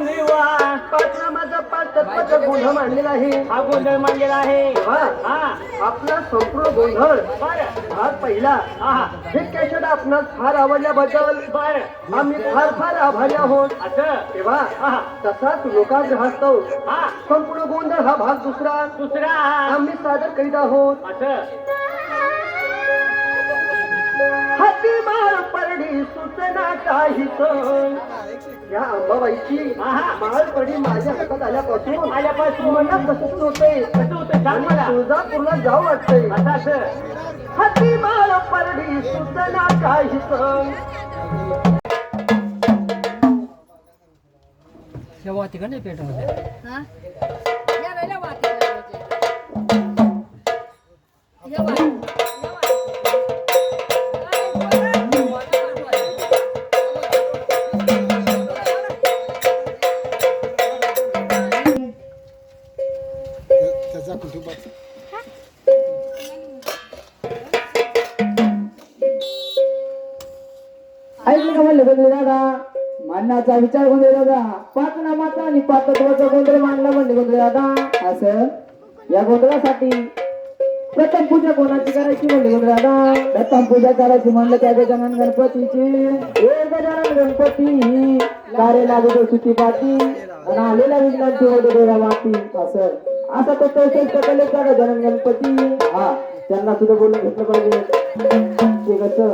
गोंधळीवा पाच तत्वाचा गोंधळ मांडलेला आहे. हा गोंधळ मांडलेला आहे. हा. हा. आपला संपूर्ण गोंधळ बर. भाग पहिला. हा. हे आपणास फार आवडल्याबद्दल बर. आम्ही फार फार आभारी आहोत. असं? तेव्हा हा. तसाच लोकाग्रहास्तव हा. संपूर्ण गोंधळ हा भाग दुसरा. दुसरा. आम्ही सादर करीत आहोत. असं? हाती माळ परडी सूचना काहीच या अंबाबाईची आहा. माळ पडी माझ्या हातात आल्यापासून आल्यापासून. मला कसं होतंय कसं होतं? सांग मला तुळजापूरला जाऊ वाटतंय. असं. हाती माळ परडी सूचना काहीच हा? या वेळेला वाटी करायची. याचा विचार गोंधळ दादा? पाच नामाचा आणि पाच तत्वाचा गोंधळ मांडला म्हणले गोंधळ दादा? असं? या गोंधळासाठी प्रथम पूजा कोणाची करायची म्हणले गोंधळ दादा? प्रथम पूजा करायची म्हणलं त्या गजानन गणपतीची. हे गजानन गणपती कार्य लागतो सुती पाठी आणि आलेल्या विघ्नांची होते देवा माती. असं? असा तो चौसष्ट कलेचा गजानन गणपती. हा त्यांना सुद्धा बोलून घेतलं पाहिजे. ते कसं?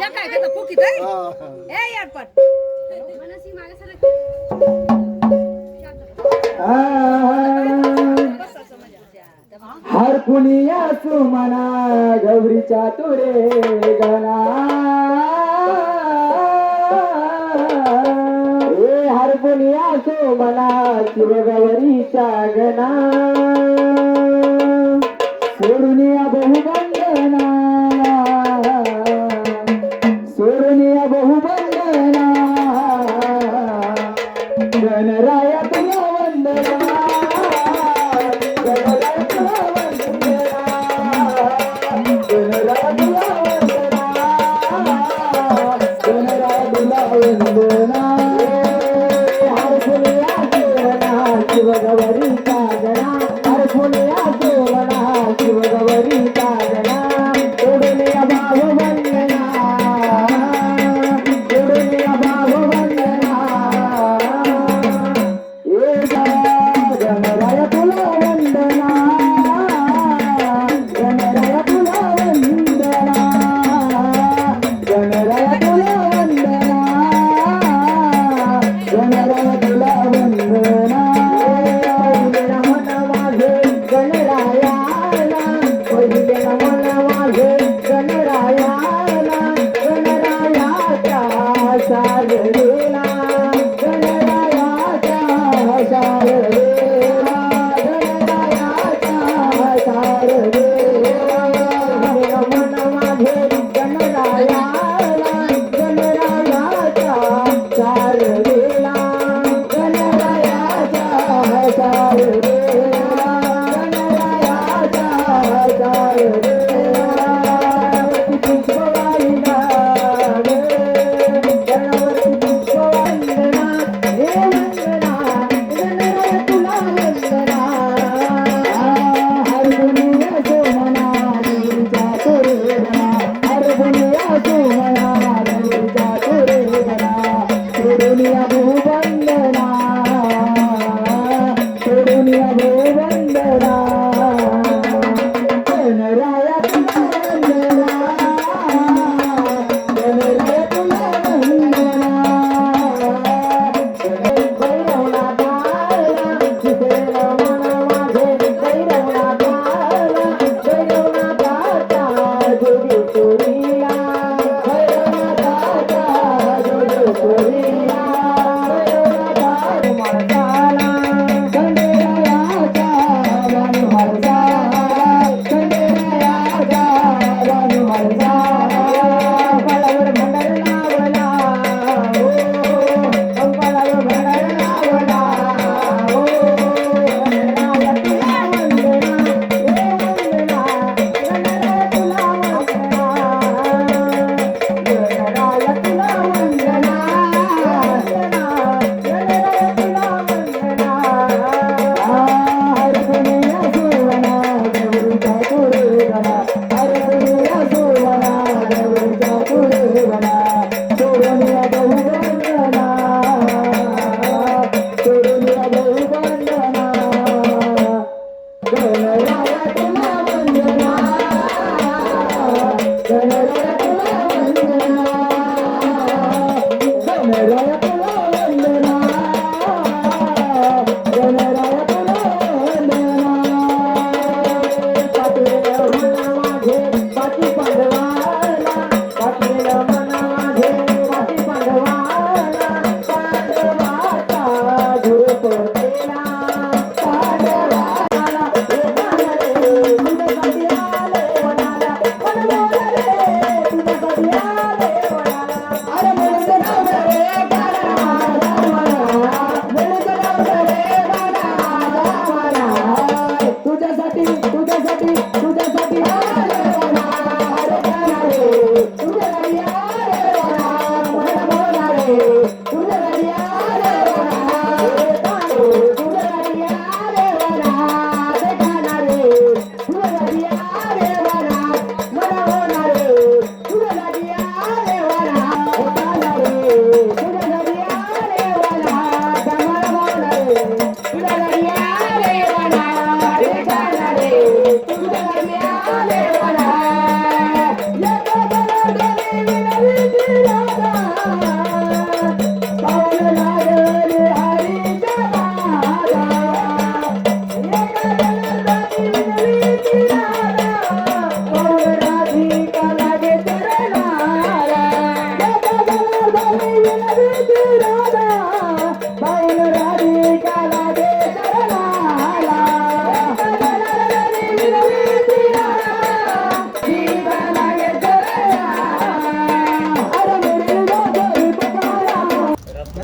या काय करता फुकीत आहे? हा. ए. मनसी मागे सरक. हर पुनिया सुमना गौरीच्या तुरे गणा ए हर पुनिया सुमना शिव गौरीच्या गणा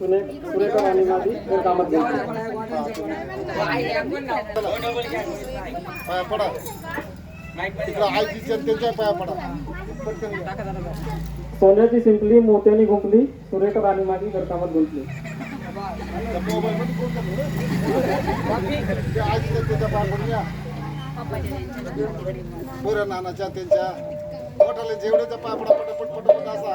सुने पाया पडा. तिकडं आयजीच्या त्यांच्या पाया पडा. सोन्याची शिंपली मोत्यानी गुंपली सुरेखा राणी माझी घरकामात गुंपली आजीच्या त्यांच्या पाया पडल्या बोऱ्या नानाच्या त्यांच्या. पोटाला जेवढ्याचा पाया पडा पटापट पटापट असा.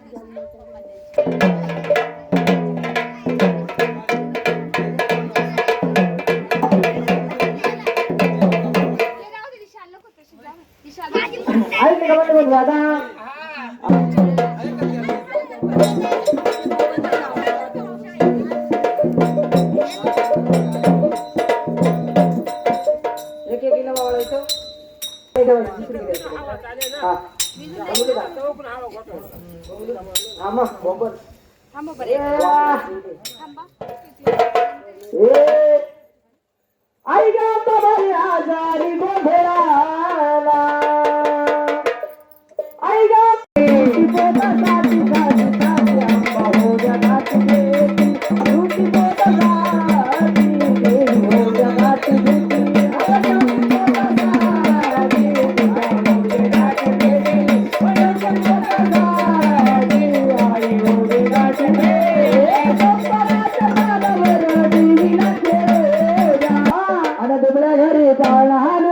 ಆಯ್ತು ಕಬಡ್ಡಿ ಬಂದ್ವಿ ಅದ ಅಮ್ಮ ಬೊಬ್ಬರ್ ಅಮ್ಮ ಬರೀ தாழான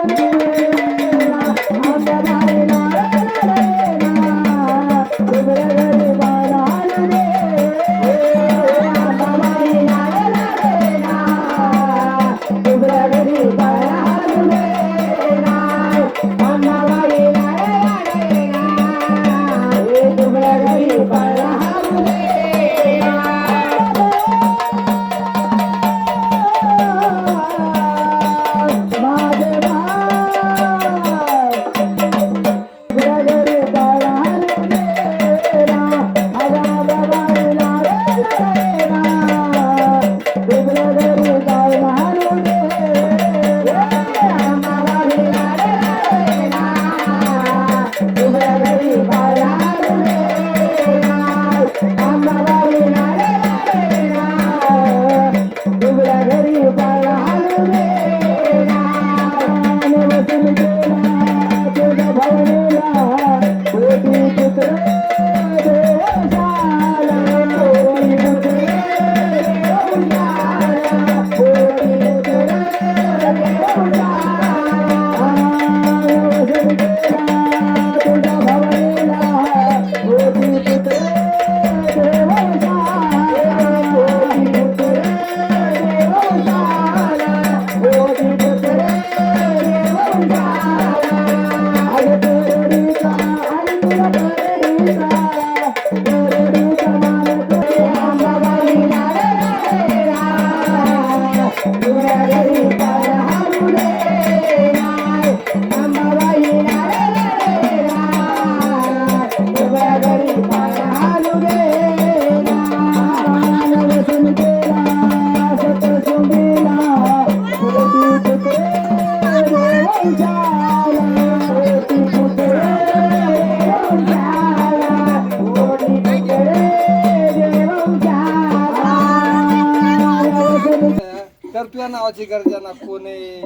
नावाची गर्जना कोण आहे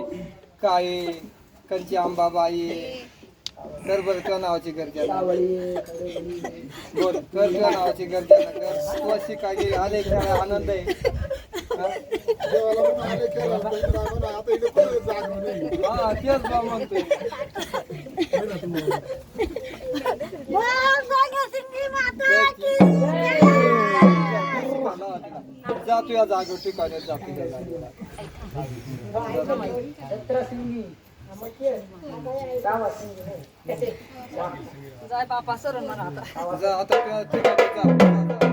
काय आहे, कंची आंबाबाई आहे? करबरकर नावाची गर्जना बोल करकर नावाची गर्जना कर. वशी काही आले खेळा आनंद आहे. हा? हा तेच बा म्हणतोय. जातो या जागेवर ठिकाणी जातो जाय बापा सर म्हणा आता ठीक आहे